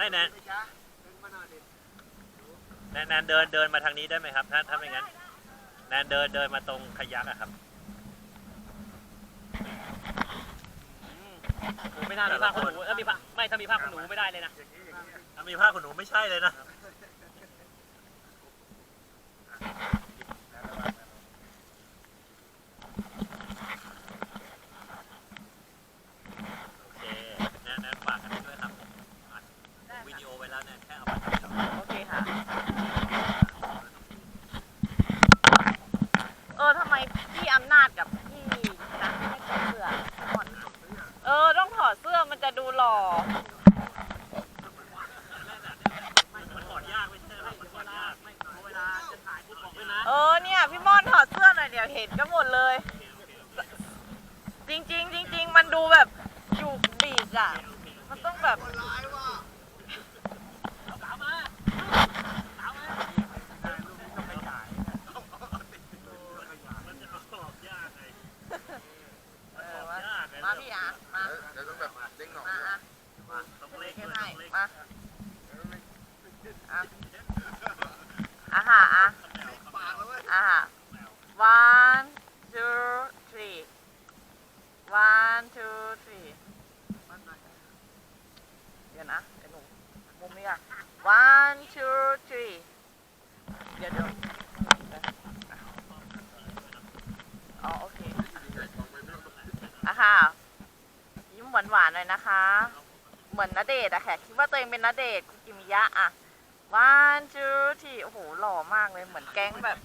ไม่แนนแนนเดินเดินมาทางนี้ได้ไหมครับ ถ้าถ้าไม่งั้นแนนเดินเดินมาตรงขยักอะครับไม่น่ามีผ้าขนหนูถ้ามีผ้าไม่ถ้ามีผ้าขนหนูไม่ได้เลยนะถ้ามีผ้าขนหนูไม่ใช่เลยนะ ทำไมพี่อำนาจกับพี่นะไม่ถอดเสื้อก่อนเออ ต้องถอดเสื้อมันจะดูหล่อ เออเนี่ย พี่ม่อนถอดเสื้อหน่อยเดี๋ยวเห็นกันหมดเลย จริงจริงจริง ๆ มันดูแบบอยู่บีกอะมันต้องแบบจะออกยากไง เออมา มาพี่อะมาเดี๋ยวต้องแบบเด้งหน่อยมาอะต้องเล็กให้ต้องเล็กมาอะอะค่ะอะปากแล้วเว้ยอะค่ะ one two three one two three เดี๋ยวนะเดี๋ยวหนูมุมนี้อะ one two three เดี๋ยวเดี๋ยวอ๋อโอเค อะค่ะ ยิ้ม หวานๆหน่อยนะคะ เหมือนนาเดชอะแขกคิดว่าตัวเองเป็นนาเดชคุกิมิยะอะวันจูทีโอ้โหหล่อมากเลยเหมือนแก๊งแบบ